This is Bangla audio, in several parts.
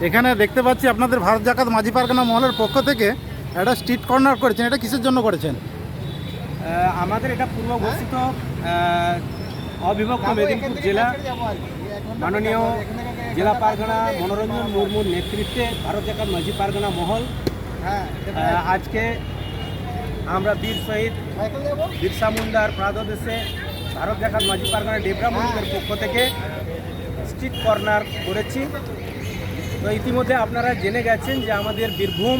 এখানে। দেখতে পাচ্ছি আপনাদের ভারত জাকাত মাঝি পারগানা মহলের পক্ষ থেকে একটা স্ট্রিট কর্নার করেছেন। এটা কিসের জন্য করেছেন? আমাদের এটা পূর্ব ঘোষিত অবিভক্ত মেদিনীপুর জেলা মাননীয় জেলা পারগনা মনোরঞ্জন মুর্মুর নেতৃত্বে ভারত জাকাত মাঝি পারগানা মহল। আহ, আজকে আমরা বীর শহীদ বিরসা মুন্ডার প্রাদদেশে ভারত জাকাত মাঝি পারগনা ডেবরা মন্দিরের পক্ষ থেকে স্ট্রিট কর্নার করেছি। তো ইতিমধ্যে আপনারা জেনে গেছেন যে আমাদের বীরভূম,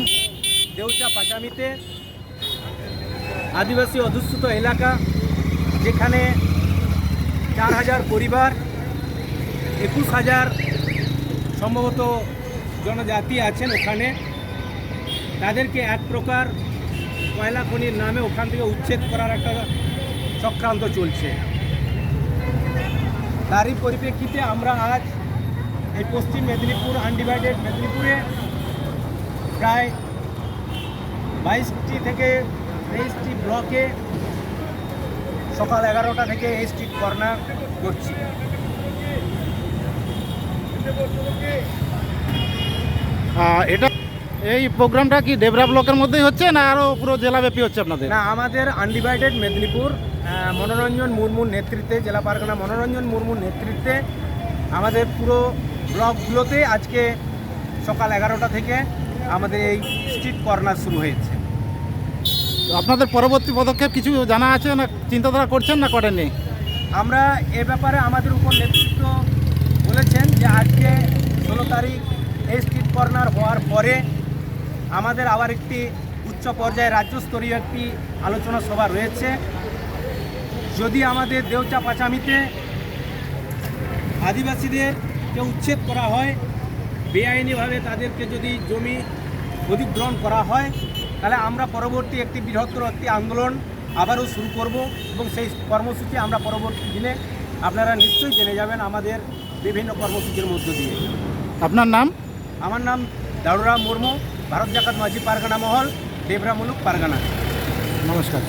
দেউচা, পাচামিতে আদিবাসী অধ্যুষিত এলাকা, যেখানে চার হাজার পরিবার, একুশ হাজার সম্ভবত জনজাতি আছেন ওখানে। তাদেরকে এক প্রকার কয়লা খনির নামে ওখান থেকে উচ্ছেদ করার একটা চক্রান্ত চলছে। তারই পরিপ্রেক্ষিতে আমরা আজ এই পশ্চিম মেদিনীপুর আনডিভাইডেড মেদিনীপুরে প্রায় বাইশটি থেকে তেইশটি ব্লকে সকাল এগারোটা থেকে এই স্ট্রিট কর্নার করছি। এটা এই প্রোগ্রামটা কি ডেবরা ব্লকের মধ্যেই হচ্ছে না আরও পুরো জেলাব্যাপী হচ্ছে আপনাদের? না আমাদের আনডিভাইডেড মেদিনীপুর মনোরঞ্জন মুর্মুর নেতৃত্বে জেলা পারগনা মনোরঞ্জন মুর্মুর নেতৃত্বে আমাদের পুরো ব্লকগুলোতে আজকে সকাল এগারোটা থেকে আমাদের এই স্ট্রিট কর্নার শুরু হয়েছে। আপনাদের পরবর্তী পদক্ষেপ কিছু জানা আছে না চিন্তাধারা করছেন না করেননি আমরা এ ব্যাপারে আমাদের উপর নেতৃত্ব বলেছেন যে আজকে ষোলো তারিখ এই স্ট্রিট কর্নার হওয়ার পরে আমাদের আবার একটি উচ্চ পর্যায়ে রাজ্যস্তরীয় একটি আলোচনা সভা রয়েছে। যদি আমাদের দেউচা পাচামিতে আদিবাসীদেরকে উচ্ছেদ করা হয় বেআইনিভাবে তাদেরকে যদি জমি অধিগ্রহণ করা হয় তাহলে আমরা পরবর্তী একটি বৃহত্তর একটি আন্দোলন আবারও শুরু করব এবং সেই কর্মসূচি আমরা পরবর্তী দিনে আপনারা নিশ্চয়ই জেনে যাবেন আমাদের বিভিন্ন কর্মসূচির মধ্য দিয়ে। আপনার নাম? আমার নাম দারুরাম মুর্মু। ভারত জাকাত মাঝি পারগানা মহল দেবরা মুলুক পারগানা। নমস্কার।